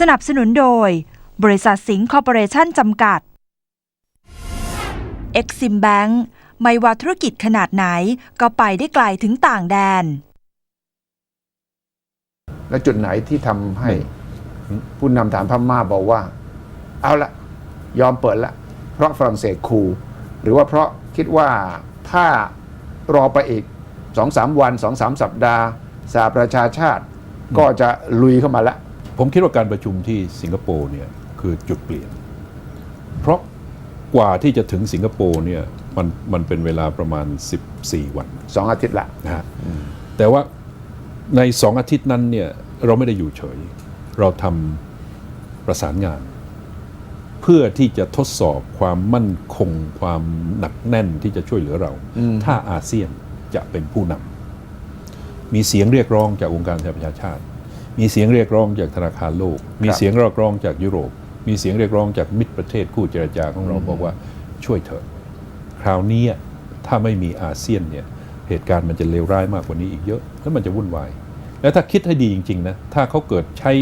สนับสนุนโดย บริษัทสิงห์คอร์ปอเรชั่นจำกัด e x i m Bank ไม่ว่าธุรกิจขนาดไหนก็ไปได้ไกลถึงต่างแดน และจุดไหนที่ทำให้ผู้นำฐานพม่าบอกว่า เอาละยอมเปิดละ เพราะฝรั่งเศสคูลหรือว่าเพราะคิดว่าถ้ารอไปอีกสองสามวันสองสามสัปดาห์สหประชาชาติก็จะลุยเข้ามาละ ผมคิดว่าการประชุมที่สิงคโปร์เนี่ยคือจุดเปลี่ยน เพราะกว่าที่จะถึงสิงคโปร์เนี่ยมันมันเป็นเวลาประมาณ 14 วันสองอาทิตย์ละนะฮะแต่ว่าในสองอาทิตย์นั้นเนี่ยเราไม่ได้อยู่เฉย เราทำประสานงาน เพื่อที่จะทดสอบความมั่นคงความหนักแน่นที่จะช่วยเหลือเรา ถ้าอาเซียนจะเป็นผู้นำมีเสียงเรียกร้องจากองค์การสหประชาชาติ มีเสียงเรียกร้องจากธนาคารโลก มีเสียงเรียกร้องจากยุโรป มีเสียงเรียกร้องจากมิตรประเทศคู่เจรจาของเราบอกว่าช่วยเถอะคราวนี้ถ้าไม่มีอาเซียนเนี่ยเหตุการณ์มันจะเลวร้ายมากกว่านี้อีกเยอะแล้วมันจะวุ่นวาย แล้วถ้าคิดให้ดีจริงๆนะถ้าเขาเกิดใช้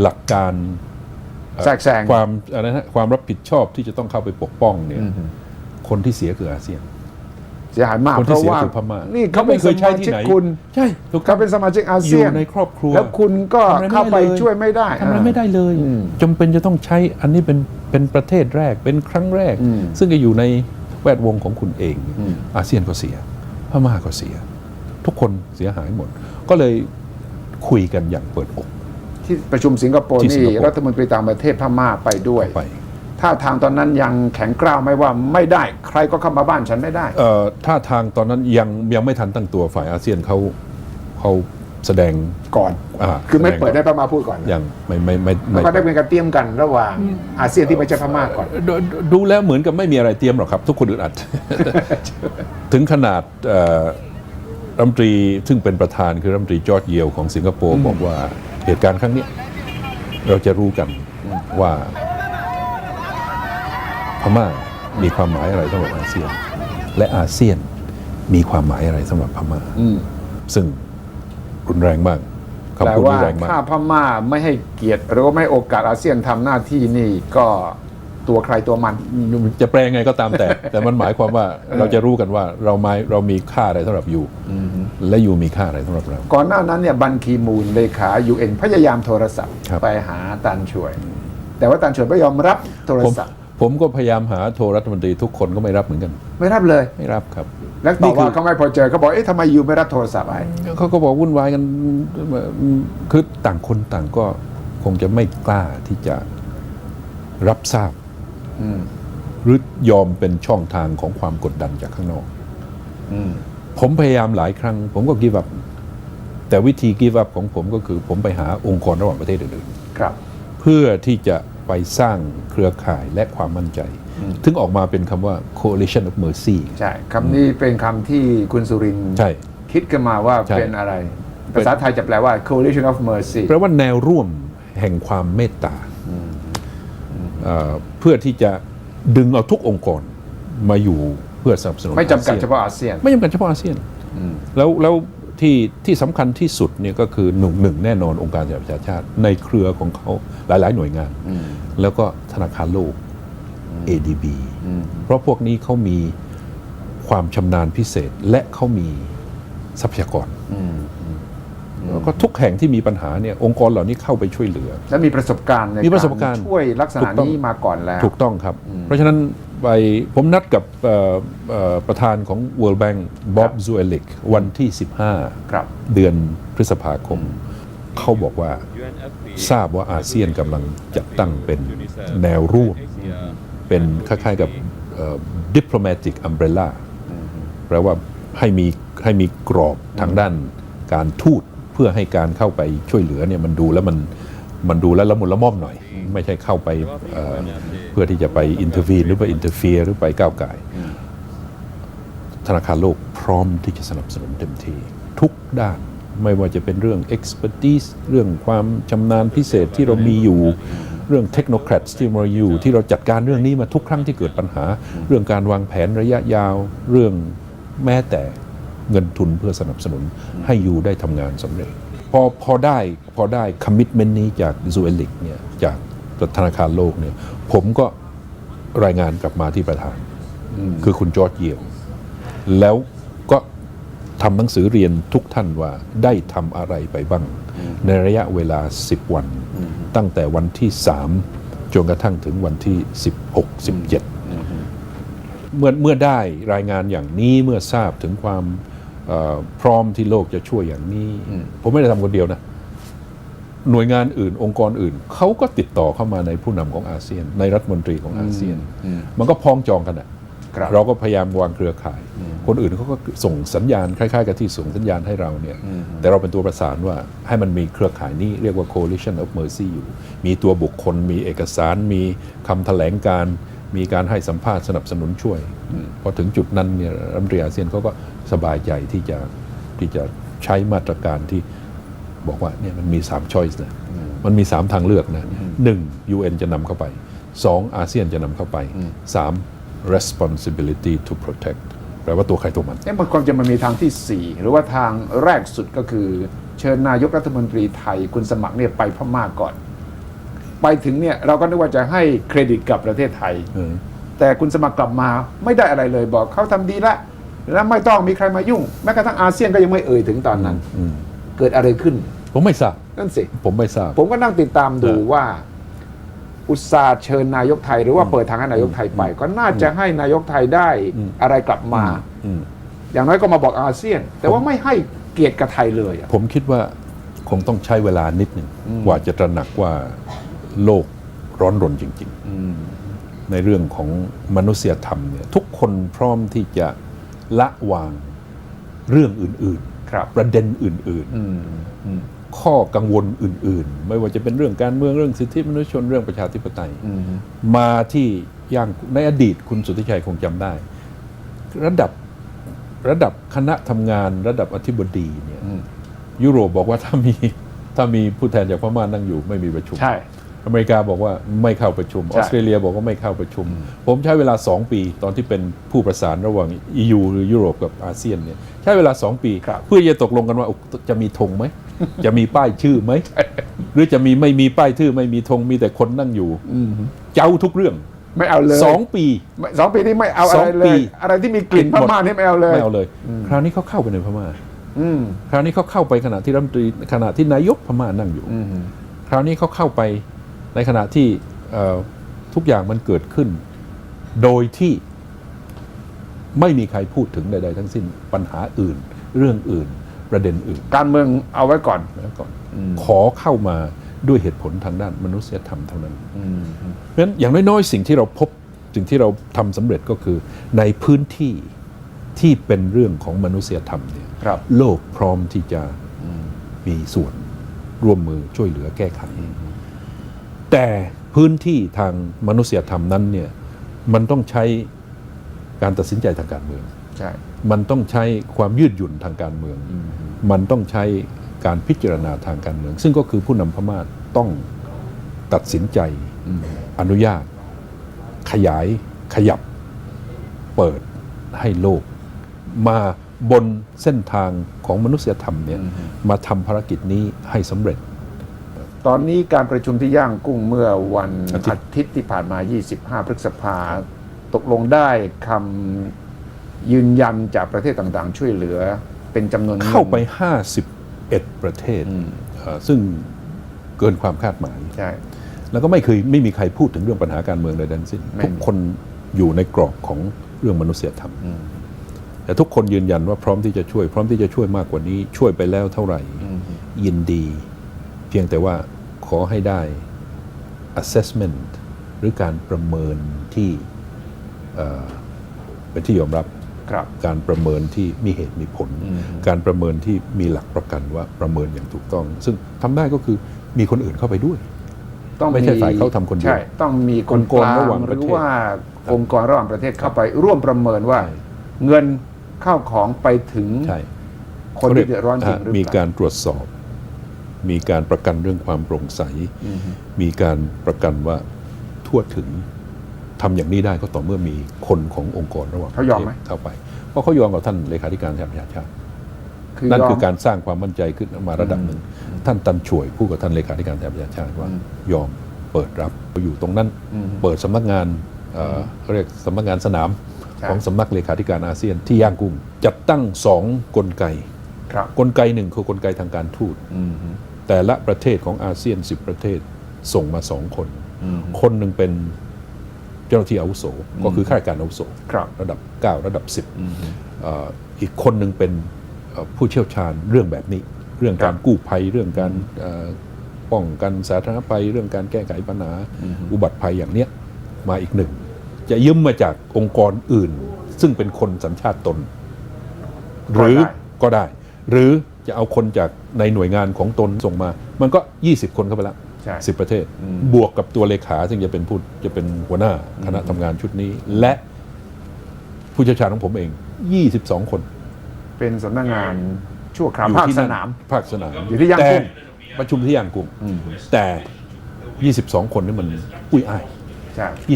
หลักการเอ่อแทรกแซงความอะไรนะความรับผิดชอบที่จะต้องเข้าไปปกป้องเนี่ยคนที่เสียคืออาเซียน เสียหายมากคนเพที่ราะเสียว่าคือพม่านี่เขาไม่เป็นเคสยใช้มาที่ชิกไหนคุณใช่ถูกต้เขาอง เป็นสมาชิกอาอเซียู่ยนในครอบครัวแล้วคุณก็ทำอะไรไม่เข้าไปได้เลย ช่วยไม่ได้ ทำอะไรไม่ได้เลยอืมจำเป็นจะต้องใช้อันนี้เป็นเป็นประเทศแรกเป็นครั้งแรก อืมซึ่งจะอยู่ในแวดวงของคุณเองอืม อาเซียนก็เสียพม่าก็เสีย ทุกคนเสียหายหมด ก็เลยคุยกันอย่างเปิดอก ที่ประชุมสิงคโปร์ที่สิงนี่คโปร์ รัฐมนตรีต่างประเทศพม่าไปด้วย ไป ถ้าทางตอนนั้นยังแข็งกร้าวไหม่ว่าไม่ได้ใครก็เข้ามาบ้านฉันไม่ได้ เอ่อท่าทางตอนนั้นยังยังไม่ทันตั้งตัวฝ่ายอาเซียนเขาเขาแสดงก่อน อ่าคือไม่แสดงเปิดได้พม่าพูดก่อนยังไม่ไม่ไม่แล้วไม่ก็ได้เป็นการเตรียมกันระหว่างอาเซียนที่ไม่ใช่พม่าก่อนดูดูดูแล้วเหมือนกับไม่มีอะไรเตรียมหรอกครับ ทุกคนอึดอัด ถึงขนาดเอ่อรัฐมนตรีซึ่งเป็นประธานคือรัฐมนตรีจอร์จเยลของสิงคโปร์บอกว่าเหตุการณ์ครั้งเนี้ยเราจะรู้กันว่าพ ม่ามีความหมายอะไรสำหรับอาเซียน และอาเซียนมีความหมายอะไรสำหรับพม่าอืมซึ่งรุนแรงมากแต่คำพูดว่ารุนแรงมากถ้าพม่าไม่ให้เกียรติหรือว่าไม่ให้โอกาสอาเซียนทำหน้าที่นี่ก็ตัวใครตัวมัน จะแปลงไงก็ตามแต่ แต่มันหมายความว่าเราจะรู้กันว่าเราไม่เรามีค่าอะไรสำหรับยูและยูมีค่าอะไรสำหรับเรา ก่อนหน้านั้นเนี่ยบันคีมูลเลขายูเอ็นพยายามโทรศัพท์ครับไปหาตันช่วย แต่ว่าตันช่วยไม่ยอมรับโทรผมศัพท์ ผมก็พยายามหาโทรรัฐมนตรีทุกคนก็ไม่รับเหมือนกัน ไม่รับเลย ไม่รับครับ แล้วตนี่อบคือว่าเขาไม่พอเจอเขาบอกเอ๊ะทำไมยูไม่รับโทรศัพท์ไอ้เขาก็บอกวุ่นวายกันคือต่างคนต่างก็คงจะไม่กล้าที่จะรับทราบอืมหรือยอมเป็นช่องทางของความกดดันจากข้างนอกอืมผมพยายามหลายครั้ง ผมก็กีบับแต่วิธีกีบับของผมก็คือ ผมไปหาองค์กรระหว่างประเทศอื่นครับๆเพื่อที่จะ ไปสร้างเครือข่ายและความมั่นใจ ถึงออกมาเป็นคำว่า coalition of mercy ใช่คำนี้เป็นคำที่คุณสุรินทร์ใช่คิดขึ้นมาว่าใช่เป็นอะไร ภาษาไทยจะแปลว่า coalition of mercy แปลว่าแนวร่วมแห่งความเมตตาเอ่อเพื่อที่จะดึงเอาทุกองค์กรมาอยู่เพื่อสนับสนุนไม่จำกัดอซียนเฉพาะอาเซียน ไม่จำกัดเฉพาะอาเซียนแล้วแล้ว ที่ที่สำคัญที่สุดเนี่ยก็คือหนึ่งหนึ่งแน่นอนองค์การสหประชาชาติ ในเครือของเขาหลาย ๆ หน่วยงาน แล้วก็ธนาคารโลก ADB เพราะพวกนี้เขามีความชำนาญพิเศษและเขามีทรัพยากรแล้วก็ทุกแห่งที่มีปัญหาเนี่ยองค์กรเหล่านี้เข้าไปช่วยเหลือ และมีประสบการณ์ในมีประสบการณ์ช่วยลักษณะถูกต้องนี้มาก่อนแล้ว ถูกต้องครับ เพราะฉะนั้น ไปผมนัดกับเอ่อเอ่อประธานของ World Bank บ๊อบซูเอลิกวันที่ครับ15 เดือนพฤษภาคม เขาบอกว่าทราบว่าอาเซียนกำลังจัดตั้งเป็นแนวร่วมเป็นคล้ายๆกับเอ่อ diplomatic umbrella แปลว่าให้มีให้มีกรอบทางด้านการทูตเพื่อให้การเข้าไปช่วยเหลือเนี่ยมันดูแล้วมัน มันดูแล้วละมุนละม่อมหน่อย ไม่ใช่เข้าไปเเพื่อที่จะไปอินเทอร์วีนหรือไปอินเตอร์เฟียหรือไปก้าวไก่ธนาคารโลกพร้อมที่จะสนับสนุนเต็มที่ทุกด้านไม่ว่าจะเป็นเรื่อง expertise เรื่องความชำนาญพิเศษที่เรามีอยู่เรื่องเทคโนแครตที่เราอยู่ที่เราจัดการเรื่องนี้มาทุกครั้งที่เกิดปัญหา เรื่องการวางแผนระยะยาว เรื่องแม้แต่เงินทุนเพื่อสนับสนุนให้อยู่ได้ทำงานสำเร็จ ออพอได้พอได้คอมมิ t เมนต์นี้จากซูเอลิกเนี่ยจากธนาคารโลกเนี่ยผมก็รายงานกลับมาที่ประธาน คือคุณจอร์จเยียว แล้วก็ทำหนังสือเรียนทุกท่านว่าได้ทำอะไรไปบ้าง ในระยะเวลา 10 วัน ตั้งแต่วันที่ 3 จนกระทั่งถึงวันที่ 16 17เมื่อเมื่อได้รายงานอย่างนี้เมื่อทราบถึงความเอ่อ พร้อมที่โลกจะช่วยอย่างนี้ ผมไม่ได้ทำคนเดียวนะหน่วยงานอื่น องค์กรอื่นเขาก็ติดต่อเข้ามาในผู้นำของอาเซียน ในรัฐมนตรีของอาเซียน มันก็พ้องจองกันอะครับเราก็พยายามวางเครือข่าย คนอื่นเขาก็ส่งสัญญาณคล้ายๆกับที่ส่งสัญญาณให้เราเนี่ย แต่เราเป็นตัวประสานว่าให้มันมีเครือข่ายนี้เรียกว่า coalition of mercy อยู่ มีตัวบุคคล มีเอกสาร มีคำแถลงการ มีการให้สัมภาษณ์สนับสนุนช่วยพอถึงจุดนั้นเนี่ยรัฐมนตรีอาเซียนเขาก็สบายใจที่จะที่จะใช้มาตรการที่บอกว่าเนี่ยมันมี3 choice นะมันมี 3 ทางเลือกนะหนึ่ง UN จะนำเข้าไป 2 อาเซียนจะนำเข้าไป 3 responsibility to protect แปลว่าตัวใครตัวมันเอ๊ะมันความจะมันมีทางที่ 4 หรือว่าทางแรกสุดก็คือ เชิญนายกรัฐมนตรีไทยคุณสมัครเนี่ยไปพม่าก่อน ไปถึงเนี่ยเราก็นึกว่าจะให้เครดิตกับประเทศไทยเออแต่คุณสมัครกลับมาไม่ได้อะไรเลยบอกเขาทำดีละแล้วไม่ต้องมีใครมายุ่ง แม้กระทั่งอาเซียนก็ยังไม่เอ่ยถึงตอนนั้นอืมเกิดอะไรขึ้น ผมไม่ทราบนั่นสิผมไม่ทราบ ผมก็นั่งติดตามดูเออว่า อุตสาห์เชิญนายกไทย หรือว่าเปิดทางให้นายกไทยไป ก็น่าจะให้นายกไทยได้อืมอะไรกลับมาอืมอย่างน้อยก็มาบอกอาเซียน แต่ว่าไม่ให้เกียรติกับไทยเลยอะผมคิดว่าคงต้องใช้เวลานิดหนึ่งกว่าจะตระหนักว่า โลกร้อนรนจริง ๆ ในเรื่องของมนุษยธรรมเนี่ยทุกคนพร้อมที่จะละวางเรื่องอื่นครับๆประเด็นอื่นอืมอืมๆข้อกังวลอื่น ๆ ไม่ว่าจะเป็นเรื่องการเมืองเรื่องสิทธิมนุษยชนเรื่องประชาธิปไตยอืมมาที่ย่างในอดีตคุณสุทธิชัยคงจำได้ ระดับระดับคณะทำงานระดับอธิบดีเนี่ยอืมยุโรปบอกว่าถ้ามีถ้ามีผู้แทนจากพม่านั่งอยู่ไม่มีประชุม ใช่ อเมริกาบอกว่าไม่เข้าประชุมใช่ออสเตรเลียบอกว่าไม่เข้าประชุม ผมใช้เวลา 2 ปีตอนที่เป็นผู้ประสานระหว่าง EU หรือยุโรปกับอาเซียนเนี่ยใช้เวลา 2 ปีครับเพื่อจะตกลงกันว่าจะมีธงไหม จะมีป้ายชื่อไหม หรือจะมีไม่มีป้ายชื่อไม่มีธงมีแต่คนนั่งอยู่เจ้าทุกเรื่องไม่เอาเลยสองปีไม่สองปีนี้ไม่เอาสอะองไรเลปียอะไรที่มีกลิ่นหพมดม่านี่ไม่เอาเลยไม่เอาเลย คราวนี้เขาเข้าไปในพม่าอืมคราวนี้เขาเข้าไปขณะที่รัฐมนตรีขณะที่นายกพม่านั่งอยู่อืมคราวนี้เขาเข้าไป ในขณะที่เอ่อทุกอย่างมันเกิดขึ้น โดยที่ไม่มีใครพูดถึงใดๆทั้งสิ้นปัญหาอื่น เรื่องอื่น ประเด็นอื่น การเมืองเอาไว้ก่อนแล้วก่อนอืมขอเข้ามาด้วยเหตุผลทางด้านมนุษยธรรมเท่านั้นอืมเพราะฉะนั้นอย่างน้อยๆ สิ่งที่เราพบสิ่งที่เราทำสำเร็จก็คือในพื้นที่ที่เป็นเรื่องของมนุษยธรรมเนี่ยครับโลกพร้อมที่จะมีส่วนร่วมมือช่วยเหลือแก้ไข แต่พื้นที่ทางมนุษยธรรมนั้นเนี่ยมันต้องใช้การตัดสินใจทางการเมือง ใช่ มันต้องใช้ความยืดหยุ่นทางการเมือง มันต้องใช้การพิจารณาทางการเมือง ซึ่งก็คือผู้นำพม่าต้องตัดสินใจอนุญาต ขยายขยับ เปิดให้โลก มาบนเส้นทางของมนุษยธรรมเนี่ยมาทำภารกิจนี้ให้สำเร็จ ตอนนี้การประชุมที่ย่างกุ้งเมื่อวันอาทิตย์อาทิตย์ที่ผ่านมา 25 พฤษภาตกลงได้คำยืนยันจากประเทศต่างๆ ช่วยเหลือเป็นจำนวนงินเข้าไป 51 ประเทศอืมเอ่อซึ่งเกินความคาดหมายใช่แล้วก็ไม่เคยไม่มีใครพูดถึงเรื่องปัญหาการเมืองใดทั้งสิ้นไม่มีทุกคนอยู่ในกรอบของเรื่องมนุษยธรรมอืมแต่ทุกคนยืนยันว่าพร้อมที่จะช่วย พร้อมที่จะช่วยมากกว่านี้ช่วยไปแล้วเท่าไหร่อืมยินดี เพียงแต่ว่า ขอให้ได้ assessment หรือการประเมินที่เอ่อเป็นที่ยอมรับครับการประเมินที่มีเหตุมีผลอืมการประเมินที่มีหลักประกันว่าประเมินอย่างถูกต้อง ซึ่งทำได้ก็คือมีคนอื่นเข้าไปด้วย ต้องไม่ใช่ฝ่ายเขาทำคนเดียวใช่ต้องมีคอนงค์กกรลางระหว่างหประรืเทอศว่าองค์กรระหว่างประเทศเข้าไป ร่วมประเมินว่าใช่เงินเข้าของไปถึงใช่คนที่เดือดร้อนจริงหรือมีเปล่าการตรวจสอบ มีการประกันเรื่องความโปร่งใสอืมมีการประกันว่าทั่วถึงทำอย่างนี้ได้ก็ต่อเมื่อมีคนขององค์กรระหว่างเขายอมไหมประทศเข้าไป เพราะเขายอมกับท่านเลขาธิการสหประชาชาติคือนั่นยอมคือการสร้างความมั่นใจขึ้นมาระดับหนึ่ง ท่านตันช่วยผู้กับท่านเลขาธิการสหประชาชาติว่าอืมยอมเปิดรับอยู่ตรงนั้นอืมเปิดสำนักงานเอ่อเขาเรียกสำนักงานสนามใช่ของสำนักเลขาธิการอาเซียนที่ย่างกุ้งจัดตั้งสองกลไกครับกลไกหนึ่งคือกลไกทางการทูตอืม แต่ละประเทศของอาเซียน 10 ประเทศส่งมาสองคนอืมคนหนึ่งเป็นเจ้าหน้าที่อาวุโสก็คือข้าราชการอาวุโสครับระดับ 9 ระดับ 10เอ่ออีกคนหนึ่งเป็นเอ่อผู้เชี่ยวชาญเรื่องแบบนี้ เรื่องการกู้ภัยเรื่องการเอ่อป้องกันสาธารณภัย เรื่องการแก้ไขปัญหาอุบัติภัยอย่างเนี้ยมาอีกหนึ่ง จะยืมมาจากองค์กรอื่น ซึ่งเป็นคนสัญชาติตน หรือก็ได้ หรือ จะเอาคนจากในหน่วยงานของตนส่งมา มันก็ 20 คนเข้าไปแล้วใช่สิบประเทศ อืม บวกกับตัวเลขาซึ่งจะเป็นผู้จะเป็นหัวหน้าคณะทำงานชุดนี้ และผู้เชี่ยวชาญของผมเอง 22 คนเป็นสำนักงานชั่วคราวอยู่ภาคที่สนั่นนาม ภาคสนามอยู่ที่ย่างแต่กุ้งประชุมที่ย่างกุ้งอืมแต่ 22 คนนี่มันอุ้ยอ้ายใช่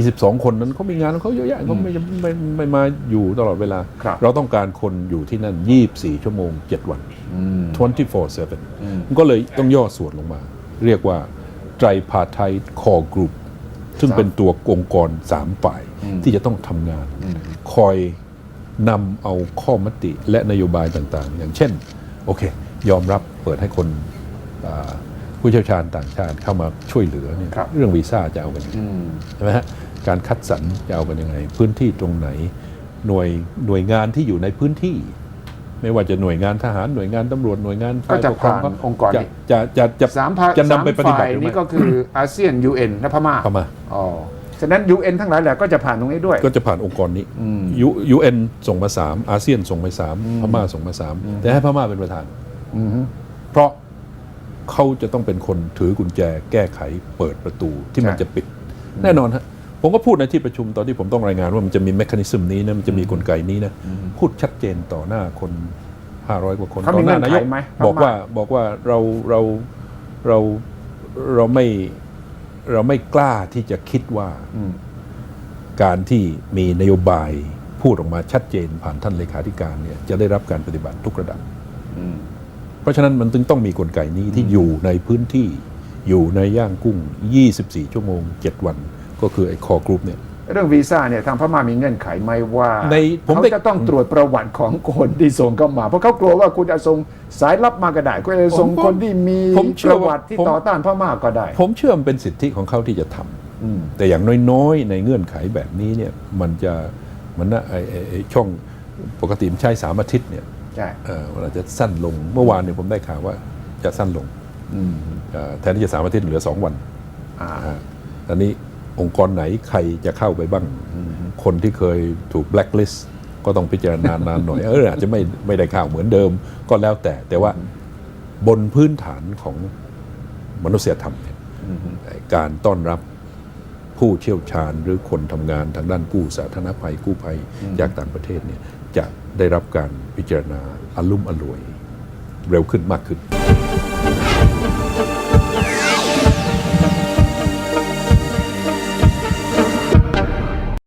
22 คนนั้นเขามีงานของเขาเยอะแยะเขาไม่ไม่ไม่ไม่มาอยู่ตลอดเวลาครับเราต้องการคนอยู่ที่นั่น 24 ชั่วโมง 7 วันอืม24/7อืมก็เลยต้องย่อส่วนลงมา เรียกว่าไตรพาไทคอกรุ๊ปซึ่งครับเป็นตัวองค์กรสามฝ่ายอืมที่จะต้องทำงานอืมคอยนำเอาข้อมติและนโยบายต่างๆ อย่างเช่น โอเค ยอมรับเปิดให้คนอ่า ผู้เชี่ยวชาญต่างชาติเข้ามาช่วยเหลือเนี่ยครับเรื่องวีซ่าจะเอากันยังไงอืมใช่ไหมฮะการคัดสรรจะเอากันยังไง พื้นที่ตรงไหนหน่วยหน่วยงานที่อยู่ในพื้นที่ ไม่ว่าจะหน่วยงานทหารหน่วยงานตำรวจหน่วยงานฝ่ยก็จะปครผ่านเของค์กรนี้จะจะจะสามภาจะนำไปปฏิบัติสามฝ่ายหรือไม่นี้ก็คืออาเซียน UN และพม่าเข้ามาอ๋อฉะนั้น UN ทั้งหลายแหละก็จะผ่านตรงนี้ด้วย ก็จะผ่านองค์กรนี้อืมยูยูเอ็นส่งมาสามอาเซียนส่งไปสามพม่าส่งมาสามแต่ให้พม่าเป็นประธานอืมเพราะ เขาจะต้องเป็นคนถือกุญแจแก้ไขเปิดประตูที่มันใช่จะปิด แน่นอนฮะผมก็พูดในที่ประชุมตอนที่ผมต้องรายงานว่ามันจะมีแมคานิซึมนี้นะมันจะมีกลไกนี้นะพูดชัดเจนต่อหน้าคน 500 กว่าคนเขาต่มีอหน้านายกเงื่อนไขไหมบอกพม่าว่าบอกว่าเราเราเราเราไม่เราไม่กล้าที่จะคิดว่าอืมการที่มีนโยบายพูดออกมาชัดเจนผ่านท่านเลขาธิการเนี่ยจะได้รับการปฏิบัติทุกระดับอืม เพราะฉะนั้นมันจึงต้องมีกลไกนี้ที่อยู่ในพื้นที่อยู่ในย่างกุ้ง 24 ชั่วโมง 7 วัน ก็คือไอ้คอกรุ๊ปเนี่ยเรื่องวีซ่าเนี่ยทางพม่ามีเงื่อนไขไหมว่าในผมเขาได้จะต้องตรวจประวัติของคนที่ส่งเข้ามา เพราะเขากลัวว่าคุณจะส่งสายลับมาก็ได้คุณจะส่งผมคนที่มีผมเชื่ปอระว่าวัติที่ผมต่อต้านพม่าก็ได้ ผมเชื่อมันเป็นสิทธิของเขาที่จะทำอืมแต่อย่างน้อยๆ ในเงื่อนไขแบบนี้เนี่ยมันจะมันน่ะไอ้ไอ้ไอ้ช่องปกติมันใช้สามอาทิตย์เนี่ยใช่ เอ่อมันอาจจะสั้นลงเมื่อวานเนี่ยผมได้ข่าวว่าจะสั้นลงอืมเอ่อแทนที่จะสามอาทิตย์เหลือสองวันอ่าอ่าตอนนี้องค์กรไหนใครจะเข้าไปบ้าง คนที่เคยถูกแบล็คลิสต์ก็ต้องพิจารณานานหน่อยเอออาจจะไม่ไม่ได้ข่าวเหมือนเดิมก็แล้วแต่ แต่ว่าบนพื้นฐานของมนุษยธรรมเนี่ยการต้อนรับผู้เชี่ยวชาญหรือคนทำงานทางด้านกู้สาธารณภัยกู้ภัยจากต่างประเทศเนี่ย จะได้รับการพิจารณาอลุ่มอร่วย เร็วขึ้นมากขึ้น